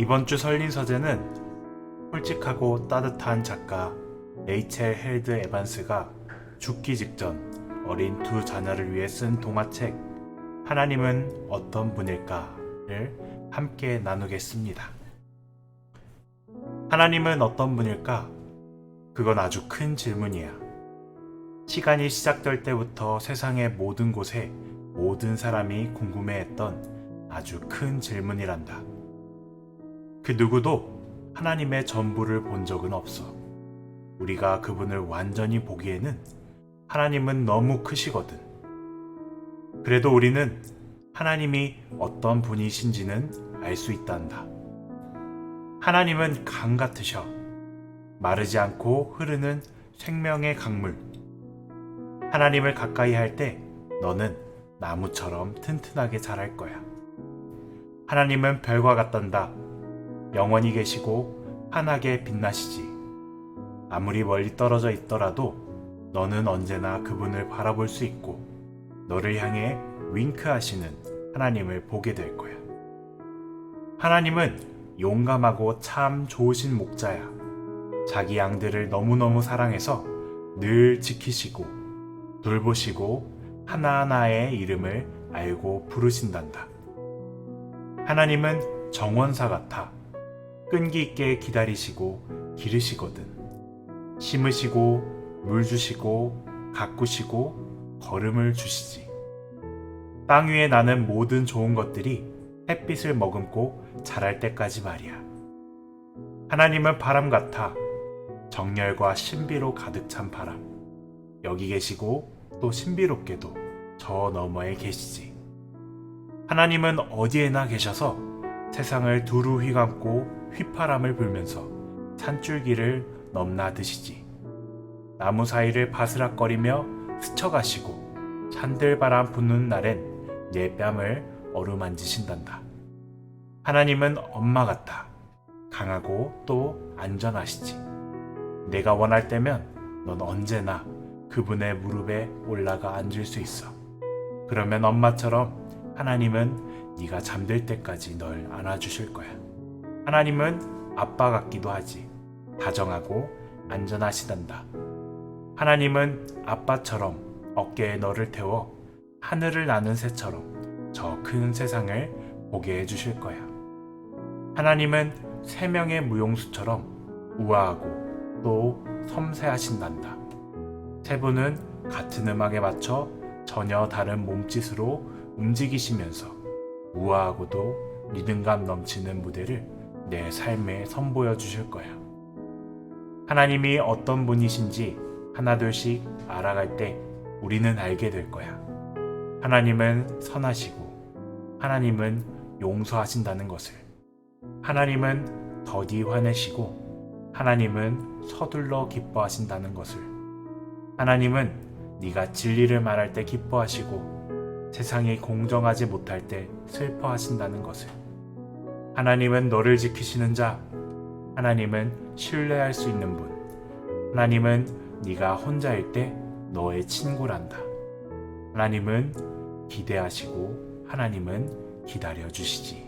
이번 주 설린 서재는 솔직하고 따뜻한 작가 레이첼 헬드 에반스가 죽기 직전 어린 두 자녀를 위해 쓴 동화책 하나님은 어떤 분일까를 함께 나누겠습니다. 하나님은 어떤 분일까? 그건 아주 큰 질문이야. 시간이 시작될 때부터 세상의 모든 곳에 모든 사람이 궁금해했던 아주 큰 질문이란다. 그 누구도 하나님의 전부를 본 적은 없어. 우리가 그분을 완전히 보기에는 하나님은 너무 크시거든. 그래도 우리는 하나님이 어떤 분이신지는 알 수 있단다. 하나님은 강 같으셔. 마르지 않고 흐르는 생명의 강물. 하나님을 가까이 할 때 너는 나무처럼 튼튼하게 자랄 거야. 하나님은 별과 같단다. 영원히 계시고 환하게 빛나시지. 아무리 멀리 떨어져 있더라도 너는 언제나 그분을 바라볼 수 있고 너를 향해 윙크하시는 하나님을 보게 될 거야. 하나님은 용감하고 참 좋으신 목자야. 자기 양들을 너무너무 사랑해서 늘 지키시고 돌보시고 하나하나의 이름을 알고 부르신단다. 하나님은 정원사 같아 끈기 있게 기다리시고 기르시거든. 심으시고 물 주시고 가꾸시고 걸음을 주시지. 땅 위에 나는 모든 좋은 것들이 햇빛을 머금고 자랄 때까지 말이야. 하나님은 바람 같아 정열과 신비로 가득 찬 바람. 여기 계시고 또 신비롭게도 저 너머에 계시지. 하나님은 어디에나 계셔서 세상을 두루 휘감고 휘파람을 불면서 산줄기를 넘나드시지. 나무 사이를 바스락거리며 스쳐가시고 산들바람 부는 날엔 내 뺨을 어루만지신단다. 하나님은 엄마 같아 강하고 또 안전하시지. 내가 원할 때면 넌 언제나 그분의 무릎에 올라가 앉을 수 있어. 그러면 엄마처럼 하나님은 네가 잠들 때까지 널 안아주실 거야. 하나님은 아빠 같기도 하지. 다정하고 안전하시단다. 하나님은 아빠처럼 어깨에 너를 태워 하늘을 나는 새처럼 저 큰 세상을 보게 해주실 거야. 하나님은 세 명의 무용수처럼 우아하고 또 섬세하신단다. 세 분은 같은 음악에 맞춰 전혀 다른 몸짓으로 움직이시면서 우아하고도 리듬감 넘치는 무대를 내 삶에 선보여 주실 거야. 하나님이 어떤 분이신지 하나둘씩 알아갈 때 우리는 알게 될 거야. 하나님은 선하시고, 하나님은 용서하신다는 것을. 하나님은 더디 화내시고, 하나님은 서둘러 기뻐하신다는 것을. 하나님은 네가 진리를 말할 때 기뻐하시고, 세상이 공정하지 못할 때 슬퍼하신다는 것을. 하나님은 너를 지키시는 자, 하나님은 신뢰할 수 있는 분, 하나님은 네가 혼자일 때 너의 친구란다. 하나님은 기대하시고 하나님은 기다려 주시지.